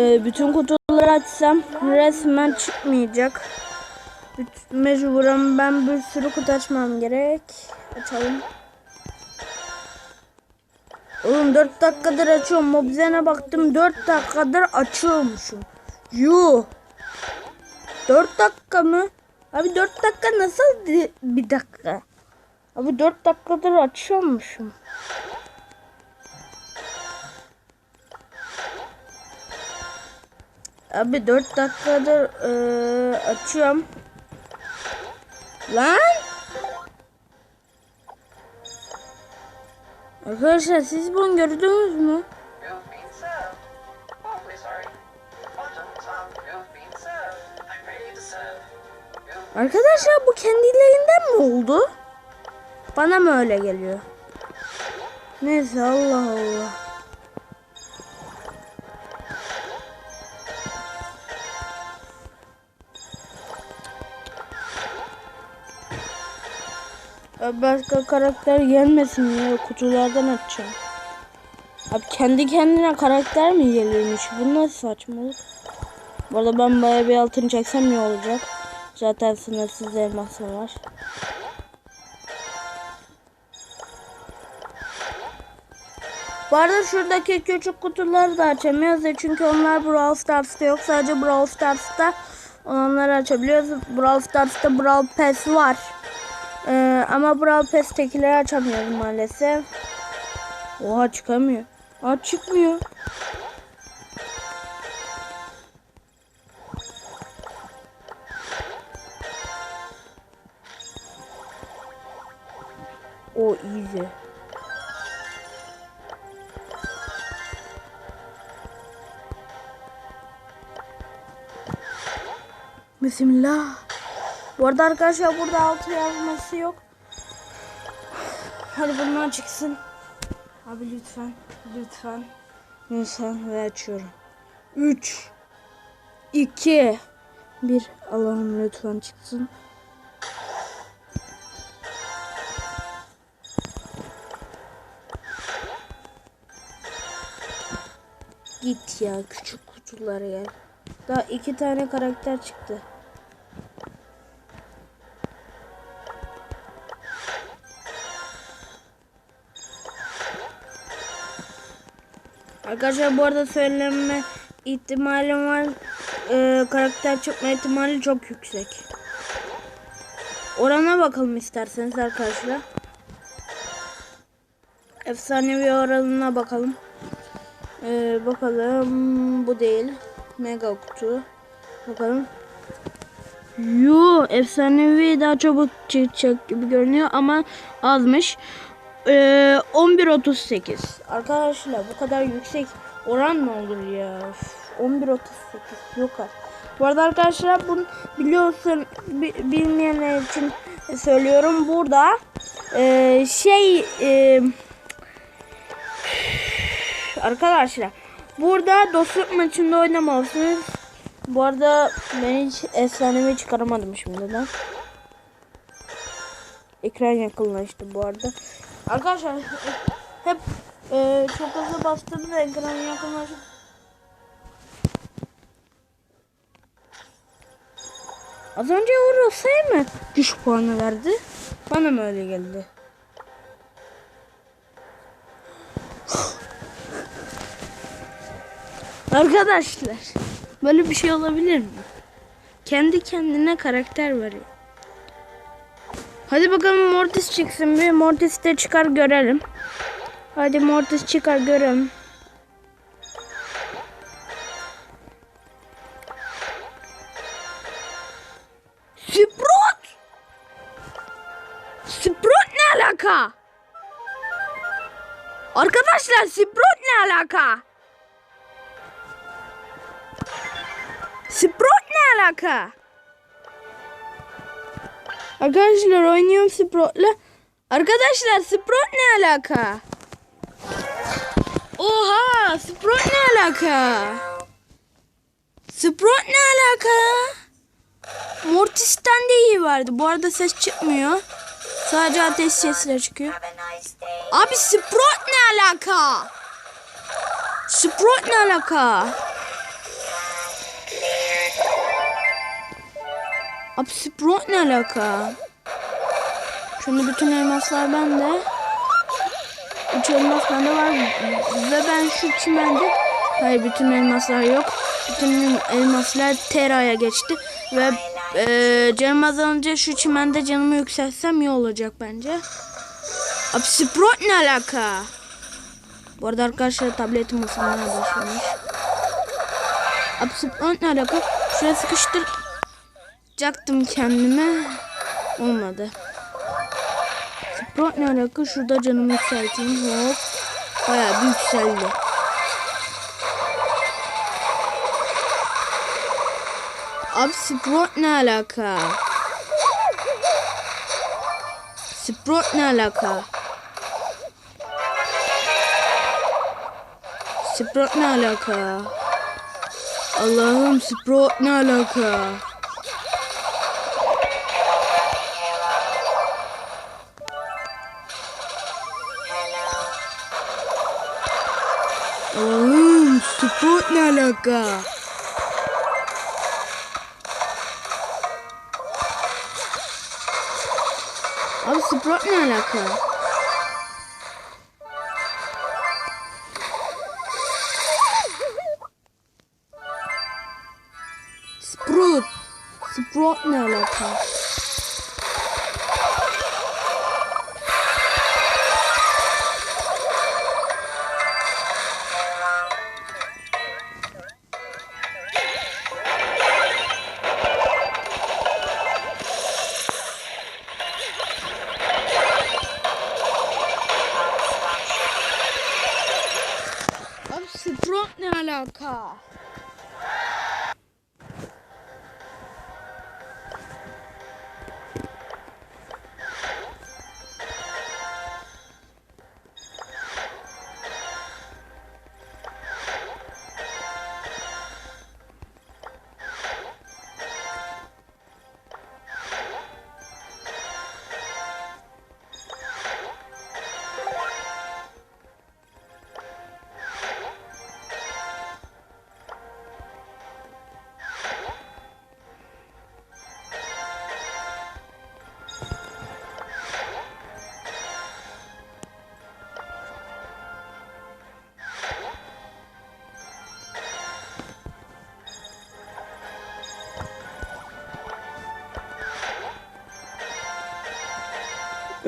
Ee, bütün kutuları açsam resmen çıkmayacak. Mecburen ben bir sürü kutu açmam gerek. Açalım. Oğlum 4 dakikadır açıyorum. Mobzene baktım 4 dakikadır açıyormuşum. Yuh. 4 dakika mı? Abi 4 dakika nasıl bir dakika? Abi 4 dakikadır açıyormuşum. Abi 4 dakikadır eee, açıyorum. Lan! Arkadaşlar siz bunu gördünüz mü? Arkadaşlar bu kendiliğinden mi oldu? Bana mı öyle geliyor? Neyse Allah Allah. Başka karakter gelmesin ya kutulardan açacağım. Abi kendi kendine karakter mi geliyormuş? Bu nasıl saçmalık? Bu arada ben bayağı bir altın çeksem iyi olacak. Zaten sınırsız elmasım var. Bu arada şuradaki küçük kutuları da açamıyoruz ya çünkü onlar Brawl Stars'ta yok. Sadece Brawl Stars'ta olanları açabiliyoruz. Brawl Stars'ta Brawl Pass var. Ee, ama Brawl Pass'tekileri açamıyoruz maalesef. Oha çıkamıyor. Aa çıkmıyor. O easy. Bismillah. Bu arada arkadaşlar burada altı yazması yok. Hadi bunlar çıksın. Abi lütfen. Lütfen. Lütfen ve açıyorum. 3 2 1 Allah'ım lütfen çıksın. Git ya küçük kutulara gel. Daha iki tane karakter çıktı. Arkadaşlar bu arada söyleme ihtimalim var. Ee, karakter çıkma ihtimali çok yüksek. Orana bakalım isterseniz arkadaşlar. Efsanevi oranına bakalım. Ee, bakalım bu değil. Mega kutu. Bakalım. Yo efsanevi daha çabuk çıkacak gibi görünüyor ama azmış. Ee, 11.38 Arkadaşlar bu kadar yüksek oran mı olur ya? Üf, 11.38 yok artık. Bu arada arkadaşlar bunu biliyorsun bi- bilmeyenler için söylüyorum. Burada ee, şey ee, Arkadaşlar burada dostluk maçında oynamalısınız. Bu arada ben hiç efsanevi çıkaramadım şimdiden. Ekran yakınlaştı bu arada. Arkadaşlar hep e, çok hızlı bastığımda ekran yakınlaştı. Az önce orasaya mı düşük puanı verdi? Bana mı öyle geldi? Arkadaşlar böyle bir şey olabilir mi? Kendi kendine karakter veriyor. Hadi bakalım Mortis çıksın bir. Mortis de çıkar görelim. Hadi Mortis çıkar görelim. Sprout! Sprout ne alaka? Arkadaşlar Sprout ne alaka? Sprout ne alaka? Arkadaşlar oynuyorum Sprout'la. Arkadaşlar Sprout ne alaka? Oha Sprout ne alaka? Sprout ne alaka? Mortis'ten de iyi vardı. Bu arada ses çıkmıyor. Sadece ateş sesleri çıkıyor. Abi Sprout ne alaka? Sprout ne alaka? Abi Sprite ne alaka? Şimdi bütün elmaslar bende. Üç elmas bende var. Ve ben şu çimende... Hayır bütün elmaslar yok. Bütün elmaslar Tera'ya geçti. Ve e, canım azalınca şu çimende canımı yükseltsem iyi olacak bence. Abi Sprite ne alaka? Bu arada arkadaşlar tabletim ısınmaya başlamış. Abi Sprite ne alaka? Şuraya sıkıştıracaktım kendime. Olmadı. Sprite ne alaka? Şurada canımı yükselteyim. Hop. Bayağı bir yükseldi. Abi Sprite ne alaka? Sprite ne alaka? Sprite ne alaka? Allah'ım Sprite ne alaka? Sprite ne alaka? Abi Sprite ne alaka? Sprout. Sprout ne alaka? Sprout ne alaka?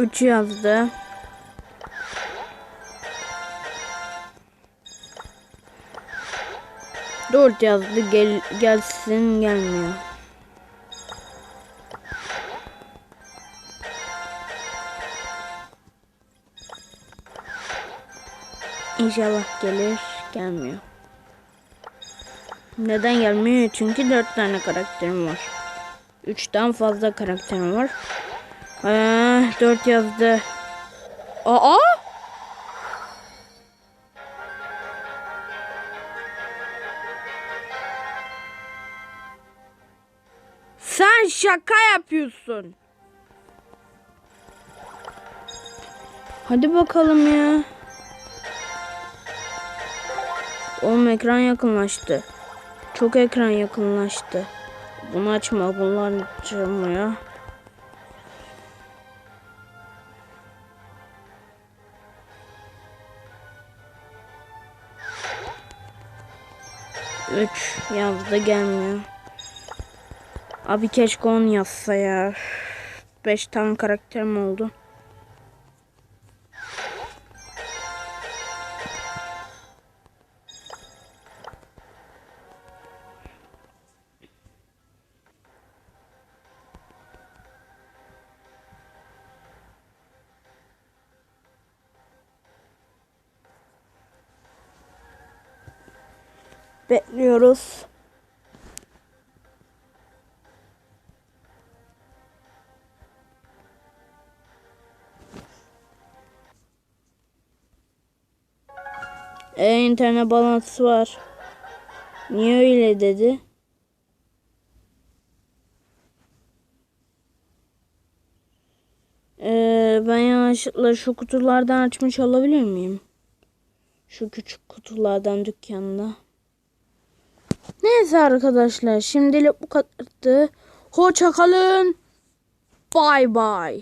Üç yazdı. Dört yazdı. Gel, gelsin gelmiyor. İnşallah gelir. Gelmiyor. Neden gelmiyor? Çünkü dört tane karakterim var. Üçten fazla karakterim var. Ee, 4 yazdı. Aa! Sen şaka yapıyorsun. Hadi bakalım ya. Oğlum ekran yakınlaştı. Çok ekran yakınlaştı. Bunu açma, bunlar açılmıyor. 3 yaz da gelmiyor. Abi keşke 10 yazsa ya. 5 tane karakterim oldu. Bekliyoruz. E, internet bağlantısı var. Niye öyle dedi? Ee, ben yanlışlıkla şu kutulardan açmış olabilir miyim? Şu küçük kutulardan dükkanda. Neyse arkadaşlar şimdilik bu kadardı. Hoşça kalın. Bye bye.